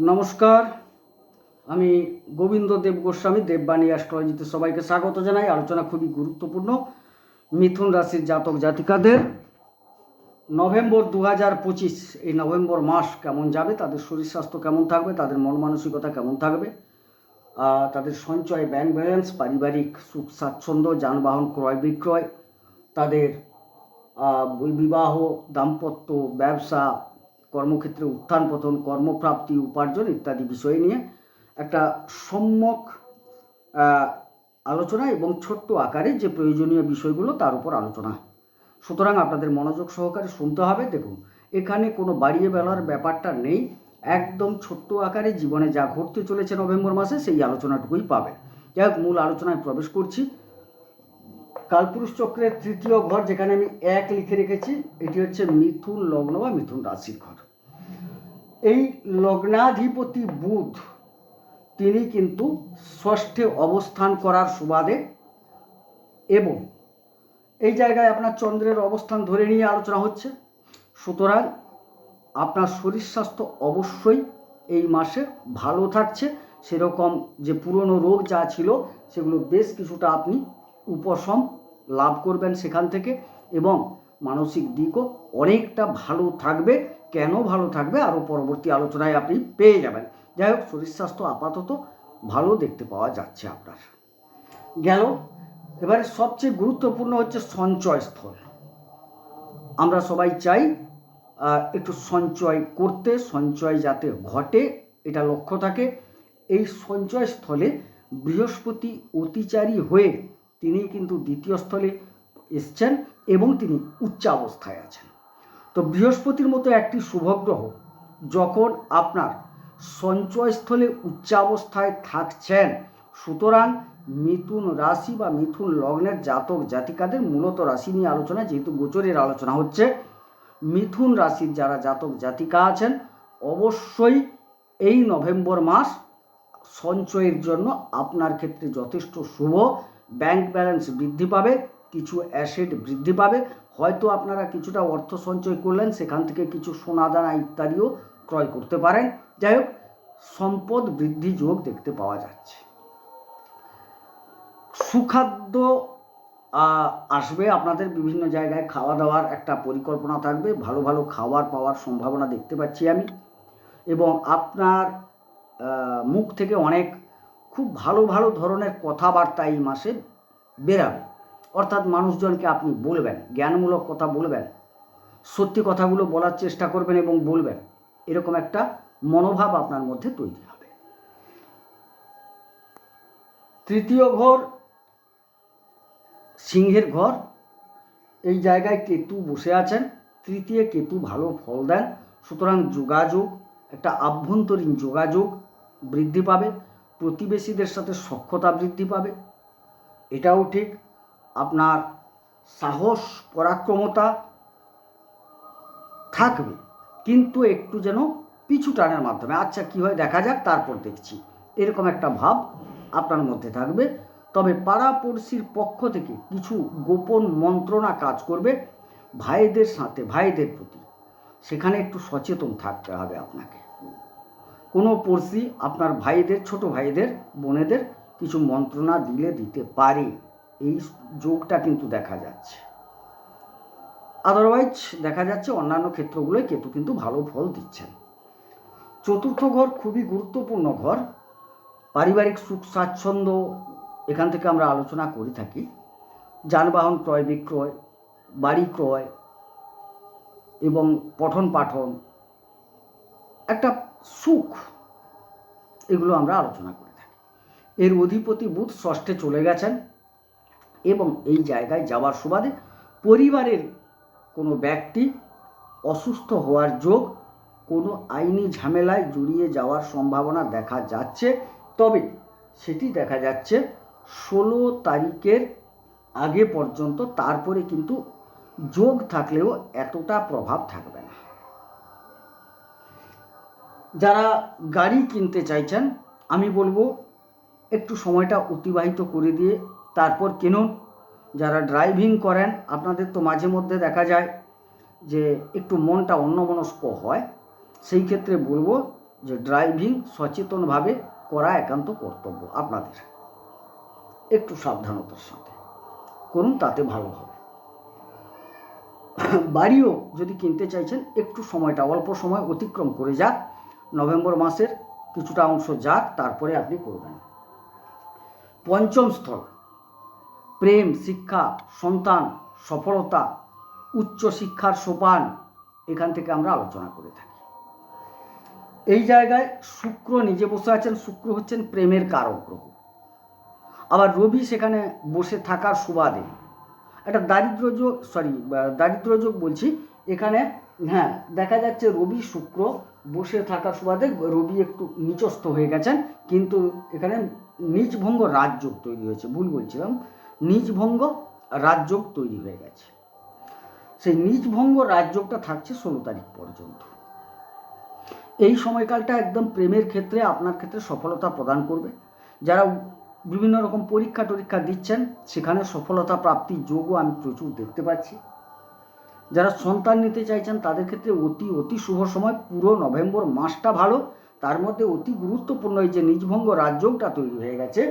নমস্কার। আমি গোবিন্দ দেব গোস্বামী দেববাণী অ্যাস্ট্রোলজিতে সবাইকে স্বাগত জানাই। আলোচনা খুবই গুরুত্বপূর্ণ। মিথুন রাশির জাতক জাতিকাদের। নভেম্বর দু হাজার পঁচিশ এই নভেম্বর মাস কেমন যাবে? তাদের শরীর স্বাস্থ্য কেমন থাকবে? তাদের মন মানসিকতা কেমন থাকবে? আহ, তাদের সঞ্চয় ব্যাংক ব্যালেন্স পারিবারিক সুখ স্বাচ্ছন্দ্য যানবাহন ক্রয় বিক্রয় তাদের বিবাহ দাম্পত্য ব্যবসা কর্মক্ষেত্রে উত্থান পতন, কর্মপ্রাপ্তি, উপার্জন ইত্যাদি বিষয় নিয়ে একটা সম্যক আলোচনা এবং ছোট্ট আকারে যে প্রয়োজনীয় বিষয়গুলো তার উপর আলোচনা। সুতরাং আপনাদের মনোযোগ সহকারে শুনতে হবে। দেখুন, এখানে কোনো বাড়িয়ে বেলার ব্যাপারটা নেই। একদম ছোট্ট আকারে জীবনে যা ঘটতে চলেছে নভেম্বর মাসে সেই আলোচনাটুকুই পাবেন। যাই হোক, মূল আলোচনায় প্রবেশ করছি। কালপুরুষ চক্রের তৃতীয় ঘর, যেখানে আমি এক লিখে রেখেছি, এটি হচ্ছে মিথুন লগ্ন বা মিথুন রাশির ঘর। এই লগ্নাধিপতি বুধ, তিনি কিন্তু ষষ্ঠে অবস্থান করার সুবাদে এবং এই জায়গায় আপনার চন্দ্রের অবস্থান ধরে নিয়ে আলোচনা হচ্ছে। সুতরাং আপনার শরীর স্বাস্থ্য অবশ্যই এই মাসে ভালো থাকছে। সেরকম যে পুরনো রোগ যা ছিল, সেগুলো বেশ কিছুটা আপনি উপশম লাভ করবেন সেখান থেকে এবং মানসিক দিকও অনেকটা ভালো থাকবে। কেন ভালো থাকবে? আরও পরবর্তী আলোচনায় আপনি পেয়ে যাবেন। যাই হোক, শরীর স্বাস্থ্য আপাতত ভালো দেখতে পাওয়া যাচ্ছে আপনার। গেল। এবারে সবচেয়ে গুরুত্বপূর্ণ হচ্ছে সঞ্চয় স্থল। আমরা সবাই চাই একটু সঞ্চয় করতে, সঞ্চয় যাতে ঘটে, এটা লক্ষ্য থাকে। এই সঞ্চয় স্থলে বৃহস্পতি অতিচারী হয়ে তিনি কিন্তু দ্বিতীয় স্থলে এসছেন এবং তিনি উচ্চাবস্থায় আছেন। তো বৃহস্পতির মতো একটি শুভগ্রহ যখন আপনার সঞ্চয়স্থলে উচ্চাবস্থায় থাকছেন, সুতরাং মিথুন রাশি বা মিথুন লগ্নের জাতক জাতিকাদের মূলত রাশি নিয়ে আলোচনা, যেহেতু গোচরের আলোচনা হচ্ছে, মিথুন রাশির যারা জাতক জাতিকা আছেন, অবশ্যই এই নভেম্বর মাস সঞ্চয়ের জন্য আপনার ক্ষেত্রে যথেষ্ট শুভ ব্যাংক ব্যালেন্স বৃদ্ধি পাবে, কিছু অ্যাসেট বৃদ্ধি পাবে। হয়তো আপনারা কিছুটা অর্থ সঞ্চয় করলেন, সেখান থেকে কিছু সোনা দানা ইত্যাদিও ক্রয় করতে পারেন। যাই হোক, সম্পদ বৃদ্ধি যোগ দেখতে পাওয়া যাচ্ছে। সুখাদ্য আসবে, আপনাদের বিভিন্ন জায়গায় খাওয়া দাওয়ার একটা পরিকল্পনা থাকবে। ভালো ভালো খাবার পাওয়ার সম্ভাবনা দেখতে পাচ্ছি আমি। এবং আপনার মুখ থেকে অনেক খুব ভালো ভালো ধরনের কথাবার্তা এই মাসে বেরাবে। অর্থাৎ মানুষজনকে আপনি বলবেন, জ্ঞানমূলক কথা বলবেন, সত্যি কথাগুলো বলার চেষ্টা করবেন এবং বলবেন, এরকম একটা মনোভাব আপনার মধ্যে তৈরি হবে। তৃতীয় ঘর, সিংহের ঘর, এই জায়গায় কেতু বসে আছেন। তৃতীয় কেতু ভালো ফল দেন, সুতরাং যোগাযোগ, একটা আভ্যন্তরীণ যোগাযোগ বৃদ্ধি পাবে। প্রতিবেশীদের সাথে সখ্যতা বৃদ্ধি পাবে। এটাও ঠিক। আপনার সাহস, পরাক্রমতা থাকবে, কিন্তু একটু যেন পিছু টানের মাধ্যমে। আচ্ছা কী হয়? দেখা যাক, তারপর দেখছি। এরকম একটা ভাব আপনার মধ্যে থাকবে। তবে পাড়াপড়শির পক্ষ থেকে কিছু গোপন মন্ত্রণা কাজ করবে ভাইদের সাথে, ভাইদের প্রতি। সেখানে একটু সচেতন থাকতে হবে আপনাকে। কোনো পড়শি আপনার ভাইদের, ছোট ভাইদের, বোনেদের কিছু মন্ত্রণা দিলে দিতে পারে। এই যোগটা কিন্তু দেখা যাচ্ছে। আদারওয়াইজ দেখা যাচ্ছে অন্যান্য ক্ষেত্রগুলোয় কেতু কিন্তু ভালো ফল দিচ্ছেন। চতুর্থ ঘর খুবই গুরুত্বপূর্ণ ঘর। পারিবারিক সুখ, স্বাচ্ছন্দ্য এখান থেকে আমরা আলোচনা করে থাকি। যানবাহন ক্রয়, বিক্রয়, বাড়ি ক্রয় এবং পঠন পাঠন একটা সুখ, এগুলো আমরা আলোচনা করে থাকি। এর অধিপতি বুধ ষষ্ঠে চলে গেছেন এবং এই জায়গায় যাওয়ার সুবাদে পরিবারের কোনো ব্যক্তি অসুস্থ হওয়ার যোগ কোনো আইনি ঝামেলায় জড়িয়ে যাওয়ার সম্ভাবনা দেখা যাচ্ছে। তবে সেটি দেখা যাচ্ছে ষোলো তারিখের আগে পর্যন্ত, তারপরে কিন্তু যোগ থাকলেও এতটা প্রভাব থাকবে না। যারা গাড়ি কিনতে চাইছেন, আমি বলব একটু সময়টা অতিবাহিত করে দিয়ে তারপর কিনুন। যারা ড্রাইভিং করেন, আপনাদের তো মাঝে মধ্যে দেখা যায় যে একটু মনটা অন্যমনস্ক হয়। সেই ক্ষেত্রে বলব যে ড্রাইভিং সচেতনভাবে করা একান্ত কর্তব্য আপনাদের। একটু সাবধানতার সাথে করুন, তাতে ভালো হবে। বাড়িও যদি কিনতে চাইছেন, একটু সময়টা, অল্প সময় অতিক্রম করে যাক। নভেম্বর মাসের কিছুটা অংশ যাক, তারপরে আপনি করবেন। পঞ্চম স্থল। প্রেম, শিক্ষা, সন্তান, সফলতা, উচ্চ শিক্ষার সোপান, এখান থেকে আমরা আলোচনা করে থাকি। এই জায়গায় শুক্র নিজে বসে আছেন, শুক্র হচ্ছেন প্রেমের কারক গ্রহ। আবার রবি সেখানে বসে থাকার সুবাদে। একটা দারিদ্র যোগ সরি দারিদ্র যোগ বলছি, এখানে হ্যাঁ দেখা যাচ্ছে রবি শুক্র বসে থাকার সুবাদে রবি একটু নিচস্থ হয়ে গেছেন, কিন্তু এখানে নিজভঙ্গ রাজযোগ তৈরি হয়েছে, ভুল বলছিলাম। নিজভঙ্গ রাজযোগ তৈরি হয়ে গেছে। সেই নিজভঙ্গ রাজযোগটা থাকছে ষোলো তারিখ পর্যন্ত। এই সময়কালটা একদম প্রেমের ক্ষেত্রে, আপনার ক্ষেত্রে সফলতা প্রদান করবে। যারা বিভিন্ন রকম পরীক্ষা টরীক্ষা দিচ্ছেন, সেখানে সফলতা প্রাপ্তির যোগও আমি প্রচুর দেখতে পাচ্ছি। যারা সন্তান নিতে চাইছেন, তাদের ক্ষেত্রে অতি অতি শুভ সময়। পুরো নভেম্বর মাসটা ভালো। তার মধ্যে অতি গুরুত্বপূর্ণ এই যে নিজভঙ্গ রাজযোগটা তৈরি হয়ে গেছে।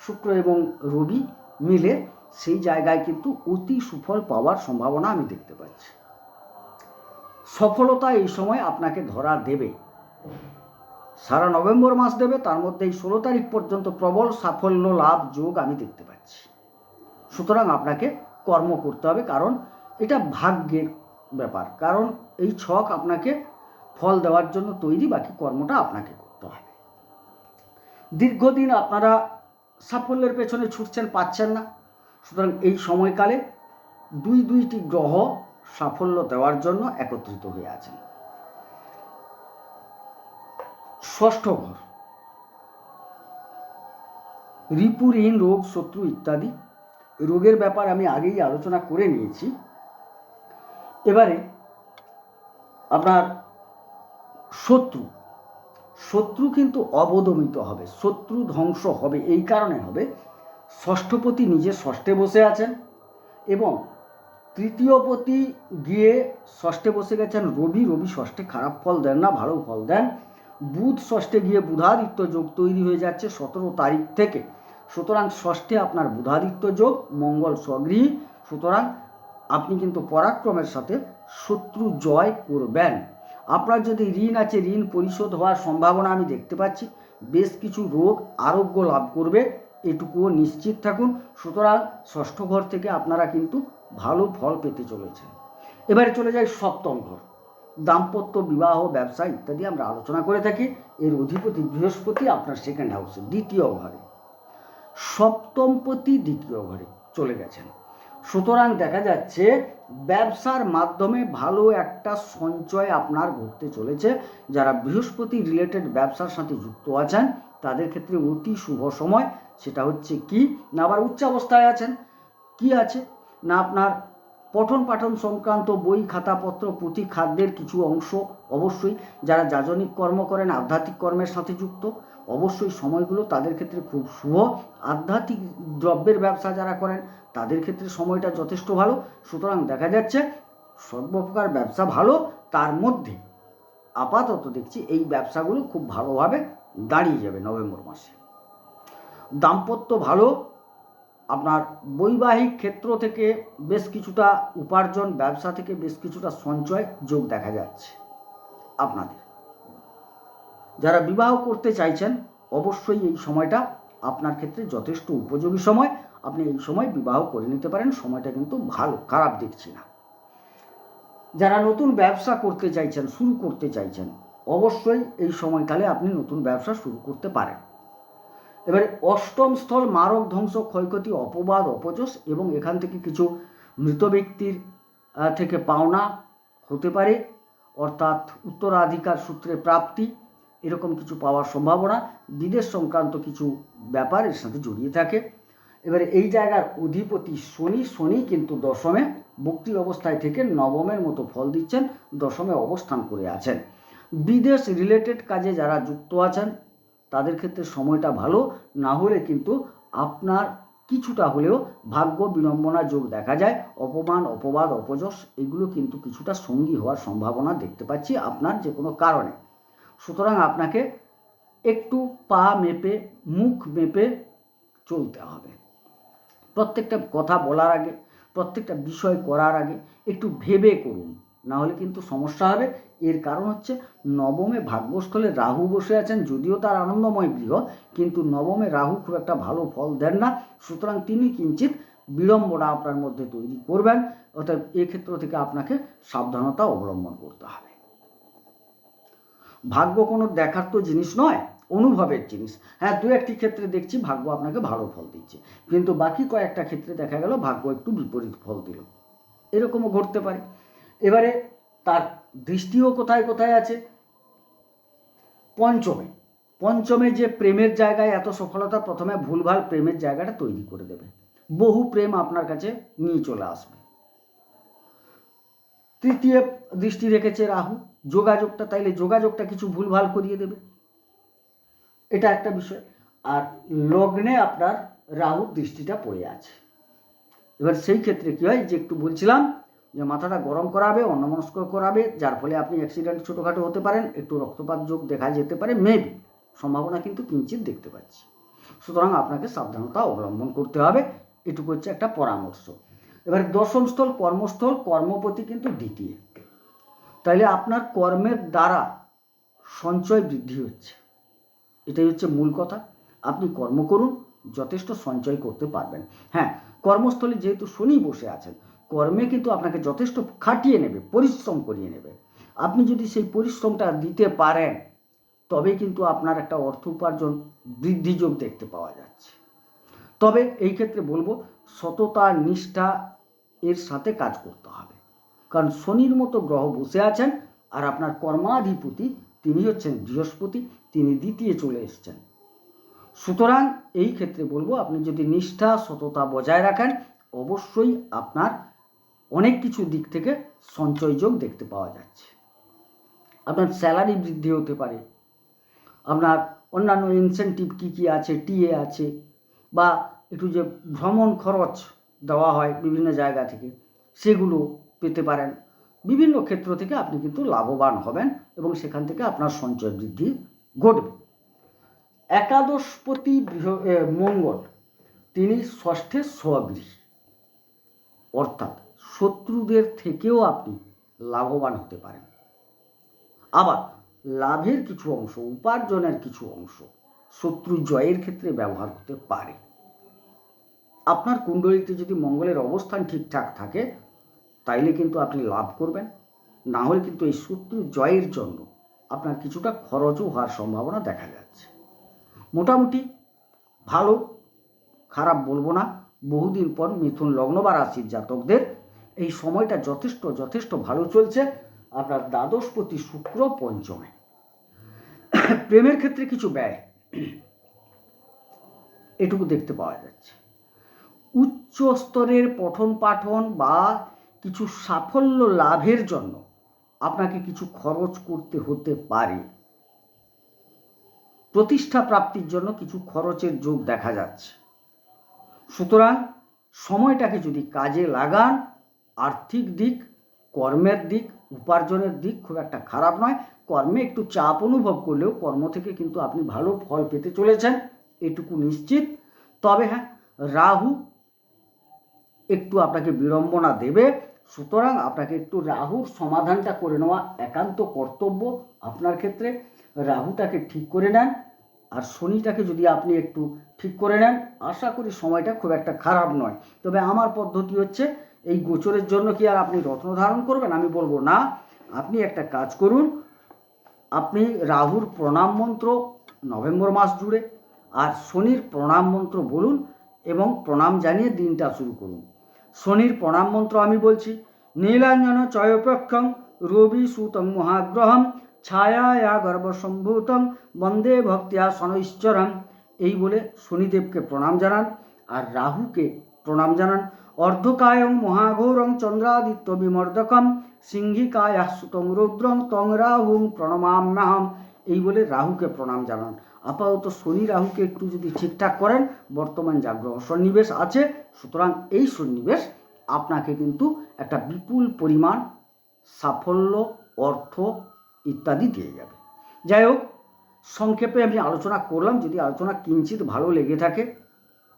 শুক্র এবং রবি মিলে সেই জায়গায় কিন্তু অতি সুফল পাওয়ার সম্ভাবনা আমি দেখতে পাচ্ছি। সফলতা এই সময় আপনাকে ধরা দেবে। সারা নভেম্বর মাস দেবে, তার মধ্যে এই ষোলো তারিখ পর্যন্ত প্রবল সাফল্য, লাভ, যোগ আমি দেখতে পাচ্ছি। সুতরাং আপনাকে কর্ম করতে হবে, কারণ এটা ভাগ্যের ব্যাপার। কারণ এই ছক আপনাকে ফল দেওয়ার জন্য তৈরি, বাকি কর্মটা আপনাকে করতে হবে। দীর্ঘদিন আপনারা সাফল্যের পেছনে ছুটছেন, পাচ্ছেন না। সুতরাং এই সময়কালে দুই দুইটি গ্রহ সাফল্য দেওয়ার জন্য একত্রিত হয়ে আছেন। ষষ্ঠ ঘর রিপু ঋণ রোগ, শত্রু ইত্যাদি। রোগের ব্যাপার আমি আগেই আলোচনা করে নিয়েছি। এবারে আপনার শত্রু শত্রু কিন্তু অবদমিত হবে, শত্রু ধ্বংস হবে, এই কারণে হবে। ষষ্ঠপতি নিজে ষষ্ঠে বসে আছেন এবং তৃতীয়পতি গিয়ে ষষ্ঠে বসে গেছেন। রবি রবি ষষ্ঠে খারাপ ফল দেন না, ভালো ফল দেন। বুধ ষষ্ঠে গিয়ে বুধাদিত্য যোগ তৈরি হয়ে যাচ্ছে সতেরো তারিখ থেকে। সুতরাং ষষ্ঠে আপনার বুধাদিত্য যোগ, মঙ্গল স্বগৃহী। সুতরাং আপনি কিন্তু পরাক্রমের সাথে শত্রু জয় করবেন। আপনার যদি ঋণ আছে, ঋণ পরিশোধ হওয়ার সম্ভাবনা আমি দেখতে পাচ্ছি। বেশ কিছু রোগ আরোগ্য লাভ করবে, এটুকুও নিশ্চিত থাকুন। সুতরাং ষষ্ঠ ঘর থেকে আপনারা কিন্তু ভালো ফল পেতে চলেছেন। এবারে চলে যাই সপ্তম ঘর। দাম্পত্য বিবাহ, ব্যবসা ইত্যাদি আমরা আলোচনা করে থাকি। এর অধিপতি বৃহস্পতি, আপনার সেকেন্ড হাউসে দ্বিতীয় ঘরে। সপ্তমপতি দ্বিতীয় ঘরে চলে গেছেন। সুতরাং দেখা যাচ্ছে ব্যবসার মাধ্যমে ভালো একটা সঞ্চয় আপনার ঘটতে চলেছে। যারা বৃহস্পতি রিলেটেড ব্যবসার সাথে যুক্ত আছেন, তাদের ক্ষেত্রে অতি শুভ সময় সেটা হচ্ছে কি? না আবার উচ্চাবস্থায় আছেন, কি আছে? না আপনার পঠন পাঠন সংক্রান্ত বই, খাতাপত্র, পুঁথি, খাদ্যের কিছু অংশ অবশ্যই যারা যাজনিক কর্ম করেন, আধ্যাত্মিক কর্মের সাথে যুক্ত, অবশ্যই সময়গুলো তাদের ক্ষেত্রে খুব শুভ। আধ্যাত্মিক দ্রব্যের ব্যবসা যারা করেন তাদের ক্ষেত্রে সময়টা যথেষ্ট ভালো। সুতরাং দেখা যাচ্ছে সর্বপ্রকার ব্যবসা ভালো, তার মধ্যে আপাতত দেখছি এই ব্যবসাগুলো খুব ভালোভাবে দাঁড়িয়ে যাবে নভেম্বর মাসে। দাম্পত্য ভালো, আপনার বৈবাহিক ক্ষেত্র থেকে বেশ কিছুটা উপার্জন, ব্যবসা থেকে বেশ কিছুটা সঞ্চয় যোগ দেখা যাচ্ছে আপনাদের। যারা বিবাহ করতে চাইছেন, অবশ্যই এই সময়টা আপনার ক্ষেত্রে যথেষ্ট উপযোগী সময়। আপনি এই সময় বিবাহ করে নিতে পারেন, সময়টা কিন্তু ভালো, খারাপ দেখছি না। যারা নতুন ব্যবসা করতে চাইছেন, শুরু করতে চাইছেন, অবশ্যই এই সময়কালে আপনি নতুন ব্যবসা শুরু করতে পারেন। এবারে অষ্টম স্থল মারক ধ্বংস ক্ষয়ক্ষতি, অপবাদ, অপযশ এবং এখান থেকে কিছু মৃত ব্যক্তির থেকে পাওনা হতে পারে। অর্থাৎ উত্তরাধিকার সূত্রে প্রাপ্তি, এরকম কিছু পাওয়ার সম্ভাবনা। বিদেশ সংক্রান্ত কিছু ব্যাপার এর সাথে জড়িয়ে থাকে। এবারে এই জায়গার অধিপতি শনি শনি কিন্তু দশমে মুক্তি অবস্থায় থেকে নবমের মতো ফল দিচ্ছেন, দশমে অবস্থান করে আছেন। বিদেশ রিলেটেড কাজে যারা যুক্ত আছেন, তাদের ক্ষেত্রে সময়টা ভালো, না হলে কিন্তু আপনার কিছুটা হলেও ভাগ্য বিড়ম্বনা যোগ দেখা যায়, অপমান, অপবাদ, অপযশ, এগুলো কিন্তু কিছুটা সঙ্গী হওয়ার সম্ভাবনা দেখতে পাচ্ছি আপনার যে কোনো কারণে। সুতরাং আপনাকে একটু পা মেপে, মুখ মেপে চলতে হবে। প্রত্যেকটা কথা বলার আগে, প্রত্যেকটা বিষয় করার আগে একটু ভেবে করুন। না হলে কিন্তু সমস্যা হবে। এর কারণ হচ্ছে নবমে ভাগ্যস্থলে রাহু বসে আছেন, যদিও তার আনন্দময় গৃহ, কিন্তু নবমে রাহু খুব একটা ভালো ফল দেন না। সুতরাং তিনি কিঞ্চিত বিড়ম্বনা আপনার মধ্যে তৈরি করবেন। অর্থাৎ এক্ষেত্র থেকে আপনাকে সাবধানতা অবলম্বন করতে হবে। ভাগ্য কোনো দেখার তো জিনিস নয়। অনুভবের জিনিস। হ্যাঁ দু একটি ক্ষেত্রে দেখছি ভাগ্য আপনাকে ভালো ফল দিচ্ছে। কিন্তু বাকি কয়েকটা ক্ষেত্রে দেখা গেল ভাগ্য একটু বিপরীত ফল দিল। এরকমও ঘটতে পারে। এবারে তার দৃষ্টিও কোথায় কোথায় আছে? পঞ্চমে। পঞ্চমে যে প্রেমের জায়গায় এত সফলতা প্রথমে ভুলভাল প্রেমের জায়গাটা তৈরি করে দেবে। বহু প্রেম আপনার কাছে নিয়ে চলে আসবে। তৃতীয় দৃষ্টি রেখেছে রাহু। যোগাযোগটা, তাইলে যোগাযোগটা কিছু ভুলভাল করিয়ে দেবে। এটা একটা বিষয়। আর লগ্নে আপনার রাহুর দৃষ্টিটা পড়ে আছে। এবার সেই ক্ষেত্রে কী হয়, যে একটু বলছিলাম যে মাথাটা গরম করাবে, অন্যমনস্ক করাবে, যার ফলে আপনি অ্যাক্সিডেন্ট ছোটোখাটো হতে পারেন, একটু রক্তপাত যোগ দেখা যেতে পারে মেবি সম্ভাবনা কিন্তু কিঞ্চিত দেখতে পাচ্ছি। সুতরাং আপনাকে সাবধানতা অবলম্বন করতে হবে, এটুকু হচ্ছে একটা পরামর্শ। এবার দশম স্থল, কর্মস্থল, কর্মপতি কিন্তু দ্বিতীয়। তাইলে আপনার কর্মের দ্বারা সঞ্চয় বৃদ্ধি হচ্ছে। এটাই হচ্ছে মূল কথা। আপনি কর্ম করুন, যথেষ্ট সঞ্চয় করতে পারবেন। হ্যাঁ কর্মস্থলে যেহেতু শনি বসে আছেন, কর্মে কিন্তু আপনাকে যথেষ্ট খাটিয়ে নেবে, পরিশ্রম করিয়ে নেবে। আপনি যদি সেই পরিশ্রমটা দিতে পারেন তবে কিন্তু আপনার একটা অর্থ উপার্জন বৃদ্ধিযোগ দেখতে পাওয়া যাচ্ছে। তবে এই ক্ষেত্রে বলব, সততা, নিষ্ঠা এর সাথে কাজ করতে হবে। কারণ শনির মতো গ্রহ বসে আছেন আর আপনার কর্মাধিপতি তিনি হচ্ছেন বৃহস্পতি, তিনি দ্বিতীয় চলে এসছেন। সুতরাং এই ক্ষেত্রে বলব, আপনি যদি নিষ্ঠা, সততা বজায় রাখেন, অবশ্যই আপনার অনেক কিছু দিক থেকে সঞ্চয়যোগ দেখতে পাওয়া যাচ্ছে। আপনার স্যালারি বৃদ্ধি হতে পারে, আপনার অন্যান্য ইনসেন্টিভ কী কী আছে, টিএ আছে, বা একটু যে ভ্রমণ খরচ দেওয়া হয় বিভিন্ন জায়গা থেকে, সেগুলো পেতে পারেন। বিভিন্ন ক্ষেত্র থেকে আপনি কিন্তু লাভবান হবেন এবং সেখান থেকে আপনার সঞ্চয় বৃদ্ধি ঘটবে। একাদশপতি বৃহ মঙ্গল, তিনি ষষ্ঠের স্বগৃহী অর্থাৎ শত্রুদের থেকেও আপনি লাভবান হতে পারেন। আবার লাভের কিছু অংশ, উপার্জনের কিছু অংশ শত্রু জয়ের ক্ষেত্রে ব্যবহার হতে পারে। আপনার কুণ্ডলিতে যদি মঙ্গলের অবস্থান ঠিকঠাক থাকে তাইলে কিন্তু আপনি লাভ করবেন। না হলে কিন্তু এই শত্রু জয়ের জন্য আপনার কিছুটা খরচও হওয়ার সম্ভাবনা দেখা যাচ্ছে। মোটামুটি ভালো, খারাপ বলব না, বহুদিন পর মিথুন লগ্ন বা রাশির জাতকদের এই সময়টা যথেষ্ট যথেষ্ট ভালো চলছে আপনার দ্বাদশপতি শুক্র পঞ্চমে। প্রেমের ক্ষেত্রে কিছু ব্যয় এটুকু দেখতে পাওয়া যাচ্ছে। উচ্চ স্তরের পঠন পাঠন বা কিছু সাফল্য লাভের জন্য আপনাকে কিছু খরচ করতে হতে পারে। প্রতিষ্ঠা প্রাপ্তির জন্য কিছু খরচের যোগ দেখা যাচ্ছে। সুতরাং সময়টাকে যদি কাজে লাগান, আর্থিক দিক, কর্মের দিক, উপার্জনের দিক খুব একটা খারাপ নয়। কর্মে একটু চাপ অনুভব করলেও কর্ম থেকে কিন্তু আপনি ভালো ফল পেতে চলেছেন, এটুকু নিশ্চিত। তবে হ্যাঁ রাহু একটু আপনাকে বিড়ম্বনা দেবে। সুতরাং আপনাকে একটু রাহুর সমাধানটা করে নেওয়া একান্ত কর্তব্য আপনার ক্ষেত্রে। রাহুটাকে ঠিক করে নেন আর শনিটাকে যদি আপনি একটু ঠিক করে নেন, আশা করি সময়টা খুব একটা খারাপ নয়। তবে আমার পদ্ধতি হচ্ছে, এই গোচরের জন্য কি আর আপনি রত্ন ধারণ করবেন? আমি বলব না। আপনি একটা কাজ করুন, আপনি রাহুর প্রণাম মন্ত্র নভেম্বর মাস জুড়ে আর শনির প্রণাম মন্ত্র বলুন এবং প্রণাম জানিয়ে দিনটা শুরু করুন। শনির প্রণাম মন্ত্র আমি বলছি। নীলাঞ্জন চয়পক্ষম রবি সুতং মহাগ্রহম ছায়া গর্ভসম্ভূতম বন্দে ভক্তিয়া শনৈশ্চরম এই বলে শনিদেবকে প্রণাম জানান আর রাহুকে প্রণাম জানান। অর্ধকায়ং মহাঘোরং চন্দ্রাদিত্য বিমর্দকম সিংহিকায়া সুতং রুদ্রং তং রাহুং প্রণমাম্যহম। এই বলে রাহুকে প্রণাম জানান। আপাতত শনি রাহুকে একটু যদি ঠিকঠাক করেন, বর্তমান যা গ্রহ সন্নিবেশ আছে, সুতরাং এই সন্নিবেশ আপনাকে কিন্তু একটা বিপুল পরিমাণ সাফল্য, অর্থ ইত্যাদি দিয়ে যাবে। যাই হোক, সংক্ষেপে আমি আলোচনা করলাম, যদি আলোচনা কিঞ্চিত ভালো লেগে থাকে,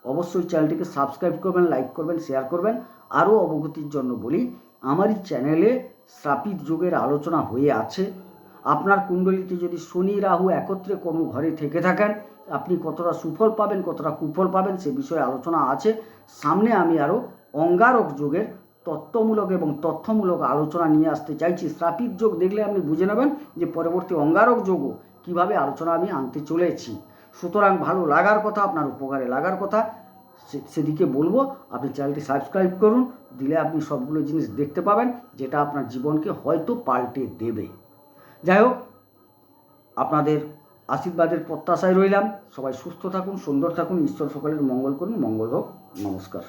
অবশ্যই চ্যানেলটিকে সাবস্ক্রাইব করবেন, লাইক করবেন, শেয়ার করবেন। আরও অবগতির জন্য বলি আমার এই চ্যানেলে শ্রাপিত যুগের আলোচনা হয়ে আছে। আপনার কুণ্ডলিতে যদি শনি, রাহু একত্রে কোনো ঘরে থেকে থাকেন, আপনি কতটা সুফল পাবেন, কতটা কুফল পাবেন, সে বিষয়ে আলোচনা আছে। সামনে আমি আরও অঙ্গারক যুগের তত্ত্বমূলক এবং তথ্যমূলক আলোচনা নিয়ে আসতে চাইছি। শ্রাপিত যোগ দেখলে আপনি বুঝে নেবেন যে পরবর্তী অঙ্গারক যোগও কীভাবে আলোচনা আমি আনতে চলেছি। সুতরাং ভালো লাগার কথা, আপনার উপকারে লাগার কথা সেদিকে বলব। আপনি চ্যানেলটি সাবস্ক্রাইব করুন, দিলে আপনি সবগুলো জিনিস দেখতে পাবেন, যেটা আপনার জীবনকে হয়তো পাল্টে দেবে। যাই হোক আপনাদের আশীর্বাদের প্রত্যাশায় রইলাম। সবাই সুস্থ থাকুন, সুন্দর থাকুন, ঈশ্বর সকলের মঙ্গল করুন, মঙ্গল হোক, নমস্কার।